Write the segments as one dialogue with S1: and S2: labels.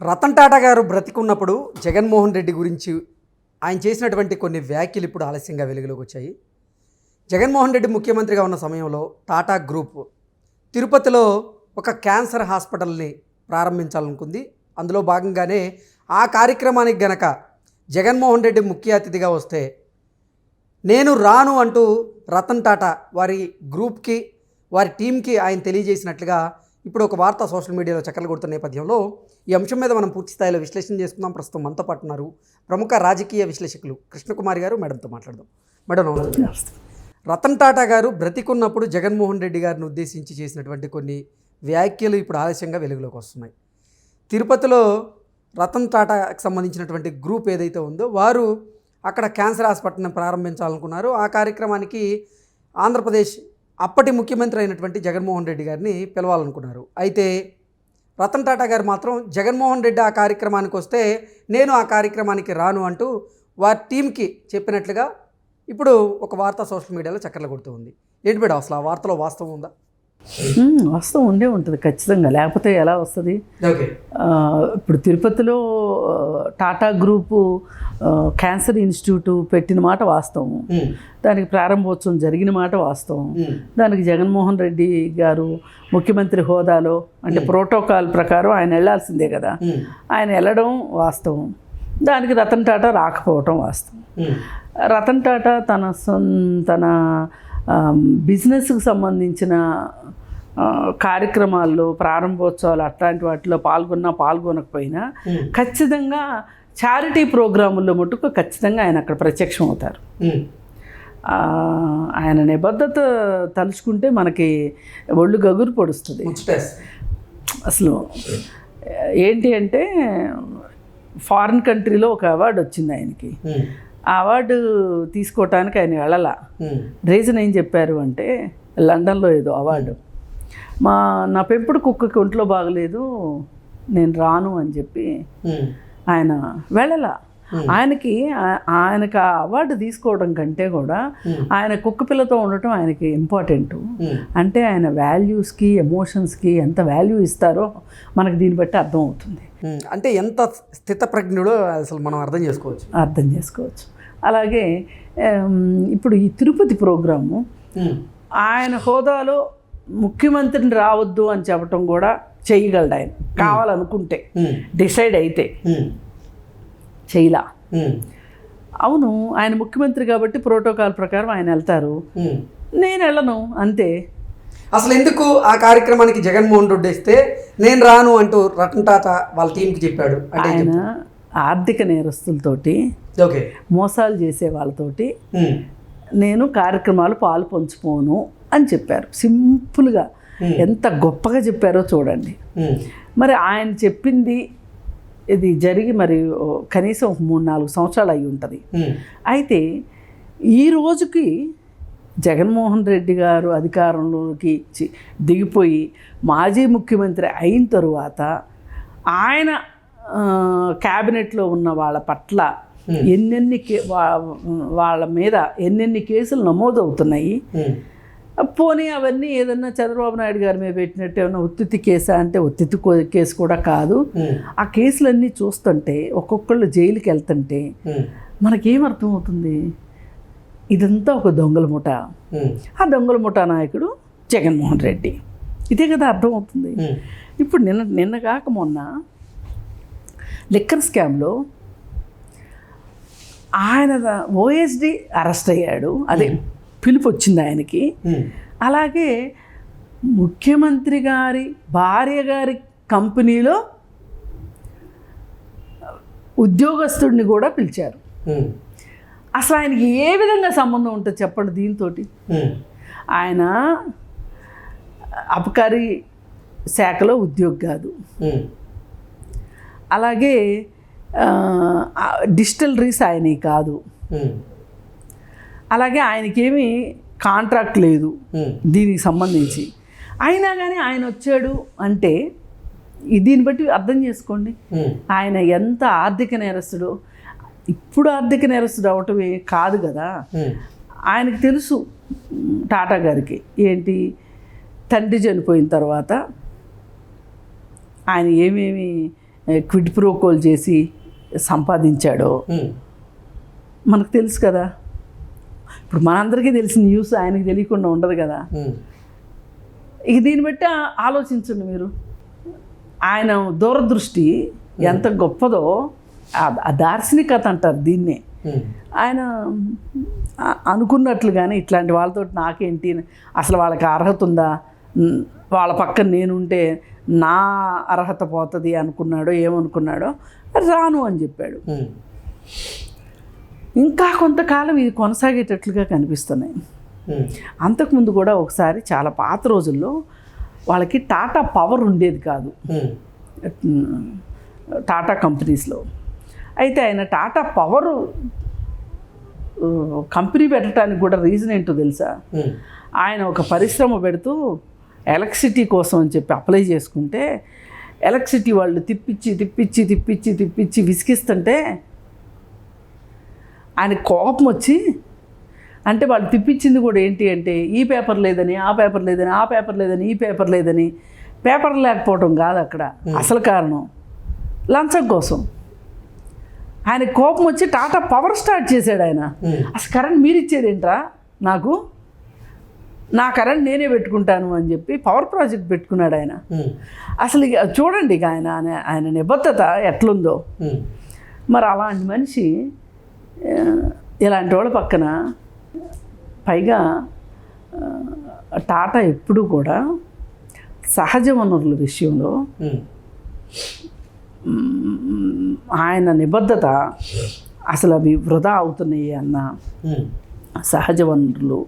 S1: రతన్ టాటా గారు బ్రతికున్నప్పుడు జగన్మోహన్ రెడ్డి గురించి ఆయన చేసినటువంటి కొన్ని వ్యాఖ్యలు ఇప్పుడు ఆలస్యంగా వెలుగులోకి వచ్చాయి. జగన్మోహన్ రెడ్డి ముఖ్యమంత్రిగా ఉన్న సమయంలో టాటా గ్రూప్ తిరుపతిలో ఒక క్యాన్సర్ హాస్పిటల్ని ప్రారంభించాలనుకుంది. అందులో భాగంగానే ఆ కార్యక్రమానికి గనక జగన్మోహన్ రెడ్డి ముఖ్య అతిథిగా వస్తే నేను రాను అంటూ రతన్ టాటా వారి గ్రూప్కి వారి టీంకి ఆయన తెలియజేసినట్లుగా ఇప్పుడు ఒక వార్త సోషల్ మీడియాలో చక్కర్లు కొడుతున్న నేపథ్యంలో ఈ అంశం మీద మనం పూర్తి స్థాయిలో విశ్లేషణ చేసుకుందాం. ప్రస్తుతం మనతో పాటు ఉన్నారు ప్రముఖ రాజకీయ విశ్లేషకులు కృష్ణకుమారి గారు. మేడంతో మాట్లాడదాం. మేడం నమస్తే. రతన్ టాటా గారు బ్రతికున్నప్పుడు జగన్మోహన్ రెడ్డి గారిని ఉద్దేశించి చేసినటువంటి కొన్ని వ్యాఖ్యలు ఇప్పుడు ఆలస్యంగా వెలుగులోకి వస్తున్నాయి. తిరుపతిలో రతన్ టాటాకి సంబంధించినటువంటి గ్రూప్ ఏదైతే ఉందో వారు అక్కడ క్యాన్సర్ హాస్పిటల్ని ప్రారంభించాలనుకున్నారు. ఆ కార్యక్రమానికి ఆంధ్రప్రదేశ్ అప్పటి ముఖ్యమంత్రి అయినటువంటి జగన్మోహన్ రెడ్డి గారిని పిలవాలనుకున్నారు. అయితే రతన్ టాటా గారు మాత్రం జగన్మోహన్ రెడ్డి ఆ కార్యక్రమానికి వస్తే నేను ఆ కార్యక్రమానికి రాను అంటూ వారి టీంకి చెప్పినట్లుగా ఇప్పుడు ఒక వార్త సోషల్ మీడియాలో చక్కర్లు కొడుతూ ఉంది. ఏంటి బిడ్డ అసలు ఆ వార్తలో వాస్తవం ఉందా?
S2: వాస్తవం ఉండే ఉంటుంది ఖచ్చితంగా. లేకపోతే ఎలా వస్తుంది? ఇప్పుడు తిరుపతిలో టాటా గ్రూపు క్యాన్సర్ ఇన్స్టిట్యూట్ పెట్టిన మాట వాస్తవం. దానికి ప్రారంభోత్సవం జరిగిన మాట వాస్తవం. దానికి జగన్మోహన్ రెడ్డి గారు ముఖ్యమంత్రి హోదాలో అంటే ప్రోటోకాల్ ప్రకారం ఆయన వెళ్ళాల్సిందే కదా. ఆయన వెళ్ళడం వాస్తవం. దానికి రతన్ టాటా రాకపోవటం వాస్తవం. రతన్ టాటా తన తన బిజినెస్కి సంబంధించిన కార్యక్రమాల్లో ప్రారంభోత్సవాలు అట్లాంటి వాటిలో పాల్గొన్నా పాల్గొనకపోయినా ఖచ్చితంగా చారిటీ ప్రోగ్రాముల్లో మటుకు ఖచ్చితంగా ఆయన అక్కడ ప్రత్యక్షం అవుతారు ఆయన నిబద్ధత తలుచుకుంటే మనకి ఒళ్ళు గగురు పొడుస్తుంది. అసలు ఏంటి అంటే ఫారిన్ కంట్రీలో ఒక అవార్డు వచ్చింది ఆయనకి. ఆ అవార్డు తీసుకోవటానికి ఆయన వెళ్ళలా. రీజన్ ఏం చెప్పారు అంటే లండన్లో ఏదో అవార్డు. మా నా పెంపుడు కుక్కకి ఒంట్లో బాగలేదు నేను రాను అని చెప్పి ఆయన వెళ్ళలా. ఆయనకి ఆ- ఆయనకి ఆ అవార్డు తీసుకోవడం కంటే కూడా ఆయన కుక్క పిల్లతో ఉండటం ఆయనకి ఇంపార్టెంట్ అంటే ఆయన వాల్యూస్కి ఎమోషన్స్కి ఎంత వాల్యూ ఇస్తారో మనకు దీన్ని బట్టి అర్థం అవుతుంది.
S1: అంటే ఎంత స్థితప్రజ్ఞుడో అసలు మనం అర్థం చేసుకోవచ్చు.
S2: అర్థం చేసుకోవచ్చు. అలాగే ఇప్పుడు ఈ తిరుపతి ప్రోగ్రాము ఆయన హోదాలో ముఖ్యమంత్రిని రావద్దు అని చెప్పటం కూడా చేయగలడు ఆయన. కావాలనుకుంటే డిసైడ్ అయితే. చేయలా. అవును ఆయన ముఖ్యమంత్రి కాబట్టి ప్రోటోకాల్ ప్రకారం ఆయన వెళ్తారు. నేను వెళ్ళను అంతే.
S1: అసలు ఎందుకు ఆ కార్యక్రమానికి జగన్మోహన్ రెడ్డి వస్తే నేను రాను అంటూ రతన్ టాటా వాళ్ళ టీంకి చెప్పాడు?
S2: ఆయన ఆర్థిక నేరస్తులతోటి?
S1: ఓకే.
S2: మోసాలు చేసే వాళ్ళతోటి నేను కార్యక్రమాలు పాలు పంచుకోను అని చెప్పారు. సింపుల్గా. ఎంత గొప్పగా చెప్పారో చూడండి. మరి ఆయన చెప్పింది ఇది జరిగి మరి కనీసం ఒక మూడు నాలుగు సంవత్సరాలు అయి ఉంటుంది. అయితే ఈ రోజుకి జగన్మోహన్ రెడ్డి గారు అధికారంలోకి దిగిపోయి మాజీ ముఖ్యమంత్రి అయిన తరువాత ఆయన క్యాబినెట్లో ఉన్న వాళ్ళ పట్ల ఎన్నెన్ని వాళ్ళ మీద ఎన్నెన్ని కేసులు నమోదవుతున్నాయి పోనీ అవన్నీ ఏదన్నా చంద్రబాబు నాయుడు గారి మీద పెట్టినట్టు ఏమన్నా ఉత్తితి కేసా? అంటే కో- కేసు కూడా కాదు. ఆ కేసులన్నీ చూస్తుంటే ఒక్కొక్కళ్ళు జైలుకి వెళ్తుంటే మనకేం అర్థమవుతుంది ఇదంతా ఒక దొంగల ముఠ ఆ దొంగల ముఠా నాయకుడు జగన్మోహన్ రెడ్డి. ఇదే కదా అర్థమవుతుంది. ఇప్పుడు నిన్న నిన్న కాక మొన్న లిక్కర్ స్కామ్లో ఆయన ఓఎస్డి అరెస్ట్ అయ్యాడు. అదే పిలుపు వచ్చింది ఆయనకి అలాగే ముఖ్యమంత్రి గారి భార్య గారి కంపెనీలో ఉద్యోగస్తుడిని కూడా పిలిచారు. అసలు ఆయనకి ఏ విధంగా సంబంధం ఉంటుంది చెప్పండి దీంతో ఆయన అపకారీ శాఖలో ఉద్యోగి కాదు. అలాగే ఆ, డిస్టిలరీస్ ఆయనవి కాదు. అలాగే ఆయనకేమీ కాంట్రాక్ట్ లేదు దీనికి సంబంధించి. అయినా కానీ ఆయన వచ్చాడు అంటే దీన్ని బట్టి అర్థం చేసుకోండి. ఆయన ఎంత ఆర్థిక నేరస్తుడు ఇప్పుడు ఆర్థిక నేరస్తుడు అవటమే కాదు కదా. ఆయనకు తెలుసు టాటా గారికి ఏంటి తండ్రి చనిపోయిన తర్వాత ఆయన ఏమేమి క్విడ్ ప్రోకోల్ చేసి సంపాదించాడో. మనకు తెలుసు కదా. ఇప్పుడు మనందరికీ తెలిసిన న్యూస్ ఆయనకి తెలియకుండా ఉండదు కదా. ఇక దీన్ని బట్టి ఆలోచించండి మీరు. ఆయన దూరదృష్టి ఎంత గొప్పదో ఆ- దార్శనికత అంటారు దీన్నే. ఆయన అనుకున్నట్లుగానే ఇట్లాంటి వాళ్ళతో నాకేంటి అసలు వాళ్ళకి అర్హత ఉందా? వాళ్ళ పక్కన నేనుంటే నా అర్హత పోతుంది అనుకున్నాడో ఏమనుకున్నాడో రాను అని చెప్పాడు. ఇంకా కొంతకాలం ఇది కొనసాగేటట్లుగా కనిపిస్తున్నాయి. అంతకుముందు కూడా ఒకసారి చాలా పాత రోజుల్లో వాళ్ళకి టాటా పవర్ ఉండేది కాదు. టాటా కంపెనీస్లో. అయితే ఆయన టాటా పవర్ కంపెనీ పెట్టడానికి కూడా రీజన్ ఏంటో తెలుసా? ఆయన ఒక పరిశ్రమ పెడుతూ ఎలక్ట్రిసిటీ కోసం అని చెప్పి అప్లై చేసుకుంటే ఎలక్ట్రిసిటీ వాళ్ళు తిప్పించి తిప్పించి తిప్పించి తిప్పించి విసిగిస్తుంటే ఆయన కోపం వచ్చి అంటే వాళ్ళు తిప్పించింది కూడా ఏంటి అంటే ఈ పేపర్ లేదని ఆ పేపర్ లేదని ఆ పేపర్ లేదని ఈ పేపర్ లేదని. పేపర్ లేకపోవడం కాదు అక్కడ. అసలు కారణం లంచం కోసం. ఆయన కోపం వచ్చి టాటా పవర్ స్టార్ట్ చేశాడు ఆయన. అసలు కరెంట్ మీరు ఇచ్చేదేంట్రా నాకు నా కరెంట్ నేనే పెట్టుకుంటాను అని చెప్పి పవర్ ప్రాజెక్ట్ పెట్టుకున్నాడు ఆయన. అసలు ఇక చూడండి ఇక ఆయన ఆయన- నిబద్ధత ఎట్లుందో. మరి అలాంటి మనిషి ఇలాంటి వాళ్ళ పక్కన పైగా టాటా ఎప్పుడూ కూడా సహజ వనరుల విషయంలో ఆయన నిబద్ధత అసలు అవి వృధా అవుతున్నాయి అన్న సహజ వనరులు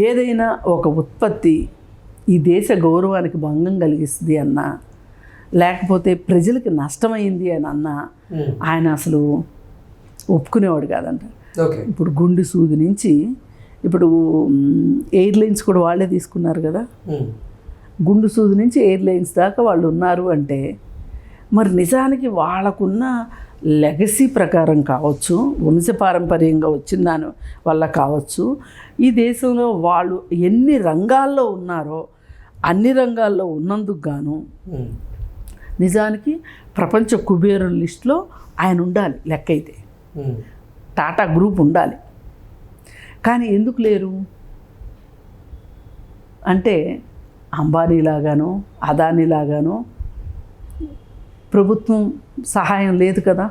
S2: ఏదైనా ఒక ఉత్పత్తి ఈ దేశ గౌరవానికి భంగం కలిగిస్తుంది అన్నా లేకపోతే ప్రజలకు నష్టమైంది అని అన్నా ఆయన అసలు ఒప్పుకునేవాడు కాదంట.
S1: ఓకే.
S2: ఇప్పుడు గుండు సూది నుంచి ఇప్పుడు ఎయిర్లైన్స్ కూడా వాళ్ళే తీసుకున్నారు కదా. గుండు సూది నుంచి ఎయిర్లైన్స్ దాకా వాళ్ళు ఉన్నారు అంటే మరి నిజానికి వాళ్ళకున్న లెగసీ ప్రకారం కావచ్చు వంశపారంపర్యంగా వచ్చిన దాని వల్ల కావచ్చు ఈ దేశంలో వాళ్ళు ఎన్ని రంగాల్లో ఉన్నారో అన్ని రంగాల్లో ఉన్నందుకు గాను నిజానికి ప్రపంచ కుబేరుల లిస్టులో ఆయన ఉండాలి లెక్క అయితే టాటా గ్రూప్ ఉండాలి. కానీ ఎందుకు లేరు? అంటే అంబానీలాగానో అదానీలాగానో ప్రభుత్వం సహాయం లేదు కదా.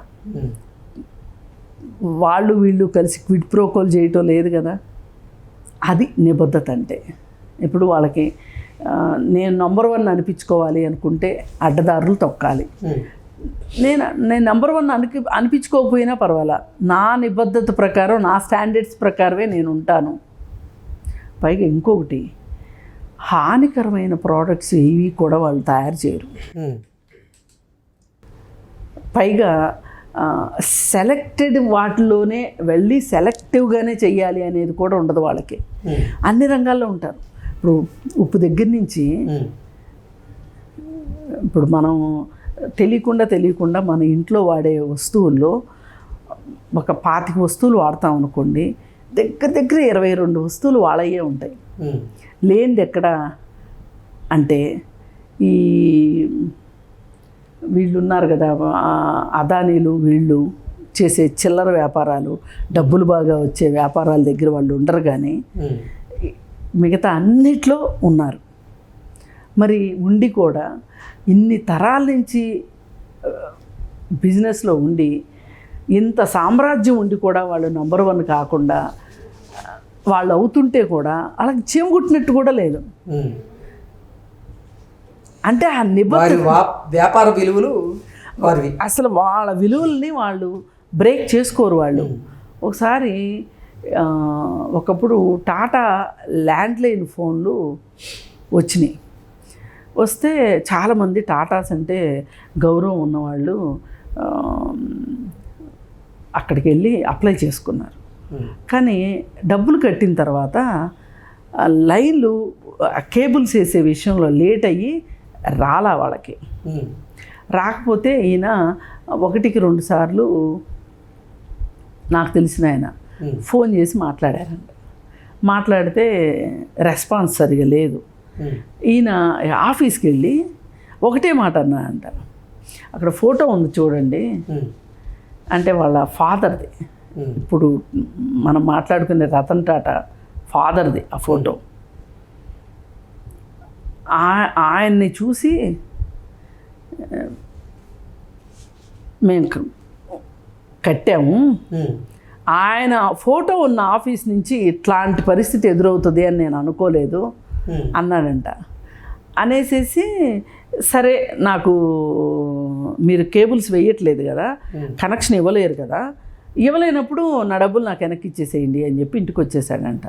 S2: వాళ్ళు వీళ్ళు కలిసి క్విడ్ ప్రోకోల్ చేయటం లేదు కదా. అది నిబద్ధత అంటే. ఇప్పుడు వాళ్ళకి నేను నంబర్ వన్ అనిపించుకోవాలి అనుకుంటే అడ్డదారులు తొక్కాలి. నేను నేను నెంబర్ వన్ అనిపి అనిపించుకోకపోయినా పర్వాలా. నా నిబద్ధత ప్రకారం నా స్టాండర్డ్స్ ప్రకారమే నేను ఉంటాను. పైగా ఇంకొకటి హానికరమైన ప్రోడక్ట్స్ ఏవి కూడా వాళ్ళు తయారు చేయరు. పైగా సెలెక్టెడ్ వాటిలోనే వెళ్ళి సెలెక్టివ్గానే చెయ్యాలి అనేది కూడా ఉండదు వాళ్ళకి. అన్ని రంగాల్లో ఉంటారు. ఇప్పుడు ఉప్పు దగ్గర నుంచి ఇప్పుడు మనం తెలియకుండా తెలియకుండా మన ఇంట్లో వాడే వస్తువుల్లో ఒక పాతిక వస్తువులు వాడతాం అనుకోండి దగ్గర దగ్గర ఇరవై రెండు వస్తువులు వాళ్ళయ్యే ఉంటాయి. లేనిది ఎక్కడ అంటే ఈ వీళ్ళు ఉన్నారు కదా అదానీలు వీళ్ళు చేసే చిల్లర వ్యాపారాలు డబ్బులు బాగా వచ్చే వ్యాపారాల దగ్గర వాళ్ళు ఉండరు కానీ మిగతా అన్నిట్లో ఉన్నారు. మరి ఉండి కూడా ఇన్ని తరాల నుంచి బిజినెస్లో ఉండి ఇంత సామ్రాజ్యం ఉండి కూడా వాళ్ళు నంబర్ వన్ కాకుండా వాళ్ళు అవుతుంటే కూడా అలాగే చీమగుట్టినట్టు కూడా లేదు. అంటే ఆ
S1: వా- వ్యాపార విలువలు వారివి.
S2: అసలు వాళ్ళ విలువల్ని వాళ్ళు బ్రేక్ చేసుకోరు వాళ్ళు. ఒకసారి ఒకప్పుడు టాటా ల్యాండ్లైన్ ఫోన్లు వచ్చినాయి. వస్తే చాలామంది టాటాస్ అంటే గౌరవం ఉన్నవాళ్ళు అక్కడికి వెళ్ళి అప్లై చేసుకున్నారు. కానీ డబ్బులు కట్టిన తర్వాత లైన్లు కేబుల్స్ వేసే విషయంలో లేట్ అయ్యి రాలా వాళ్ళకి. రాకపోతే ఈయన ఒకటికి రెండు సార్లు నాకు తెలిసిన ఆయన ఫోన్ చేసి మాట్లాడారంట. మాట్లాడితే రెస్పాన్స్ సరిగా లేదు. ఈయన ఆఫీస్కి వెళ్ళి ఒకటే మాట అన్నాడంట. అక్కడ ఫోటో ఉంది చూడండి. అంటే వాళ్ళ ఫాదర్ది. ఇప్పుడు మనం మాట్లాడుకునే రతన్ టాటా ఫాదర్ది ఆ ఫోటో. ఆ- ఆయన్ని చూసి మేము కట్టాము. ఆయన ఫోటో ఉన్న ఆఫీస్ నుంచి ఇట్లాంటి పరిస్థితి ఎదురవుతుంది అని నేను అనుకోలేదు. అన్నాడంట. అనేసేసి సరే నాకు మీరు కేబుల్స్ వేయట్లేదు కదా కనెక్షన్ ఇవ్వలేరు కదా ఇవ్వలేనప్పుడు నా డబ్బులు నాకు వెనక్కి ఇచ్చేసేయండి అని చెప్పి ఇంటికి వచ్చేసాడంట.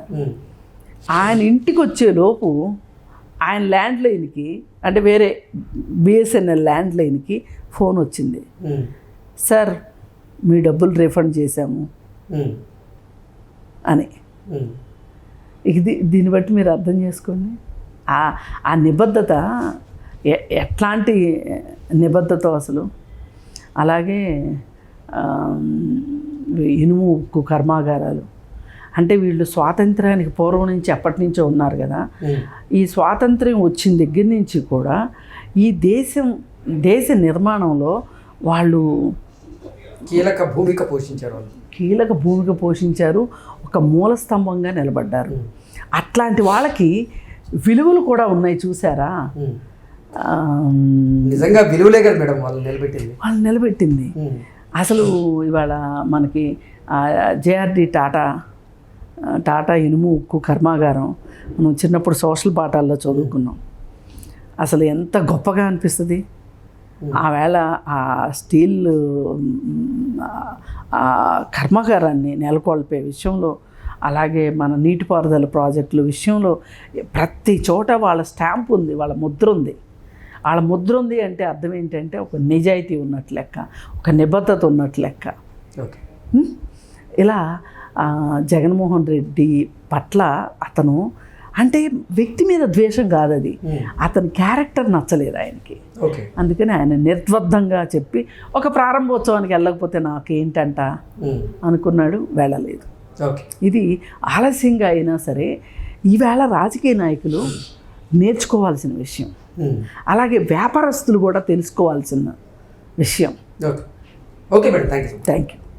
S2: ఆయన ఇంటికి వచ్చే లోపు ఆయన ల్యాండ్ లైన్కి అంటే వేరే బిఎస్ఎన్ఎల్ ల్యాండ్ లైన్కి ఫోన్ వచ్చింది. సార్ మీ డబ్బులు రిఫండ్ చేశాము అని. ఇది దీన్ని బట్టి మీరు అర్థం చేసుకోండి. ఆ ఆ నిబద్ధత ఎట్లాంటి నిబద్ధత అసలు? అలాగే ఇనుము ఉక్కు కర్మాగారాలు. అంటే వీళ్ళు స్వాతంత్రానికి పూర్వం నుంచి ఎప్పటి నుంచో ఉన్నారు కదా. ఈ స్వాతంత్ర్యం వచ్చిన దగ్గర నుంచి కూడా ఈ దేశం దేశ నిర్మాణంలో వాళ్ళు
S1: కీలక భూమిక పోషించారు వాళ్ళు.
S2: కీలక భూమిక పోషించారు. ఒక మూల స్తంభంగా నిలబడ్డారు. అట్లాంటి వాళ్ళకి విలువలు కూడా ఉన్నాయి చూసారా?
S1: నిజంగా విలువలే కదా మేడం వాళ్ళు నిలబెట్టింది.
S2: వాళ్ళు నిలబెట్టింది. అసలు ఇవాళ మనకి జేఆర్డి టాటా టాటా ఇనుము ఉక్కు కర్మాగారం. మనం చిన్నప్పుడు సోషల్ పాఠాల్లో చదువుకున్నాం. అసలు ఎంత గొప్పగా అనిపిస్తుంది. ఆవేళ ఆ స్టీల్ కర్మాగారాన్ని నెలకొల్పే విషయంలో అలాగే మన నీటిపారుదల ప్రాజెక్టుల విషయంలో ప్రతి చోట వాళ్ళ స్టాంప్ ఉంది వాళ్ళ ముద్ర ఉంది. వాళ్ళ ముద్ర ఉంది అంటే అర్థం ఏంటంటే ఒక నిజాయితీ ఉన్నట్లు లెక్క ఒక నిబద్ధత ఉన్నట్లు లెక్క? ఇలా జగన్మోహన్ రెడ్డి పట్ల అతను అంటే వ్యక్తి మీద ద్వేషం కాదు అది అతని క్యారెక్టర్ నచ్చలేదు ఆయనకి. అందుకని ఆయన నిర్ద్వందంగా చెప్పి ఒక ప్రారంభోత్సవానికి వెళ్ళకపోతే నాకేంటంట? అనుకున్నాడు వెళ్ళలేదు. ఇది ఆలస్యంగా అయినా సరే ఈవేళ రాజకీయ నాయకులు నేర్చుకోవాల్సిన విషయం. అలాగే వ్యాపారస్తులు కూడా తెలుసుకోవాల్సిన విషయం.
S1: Okay. Okay madam thank you
S2: thank you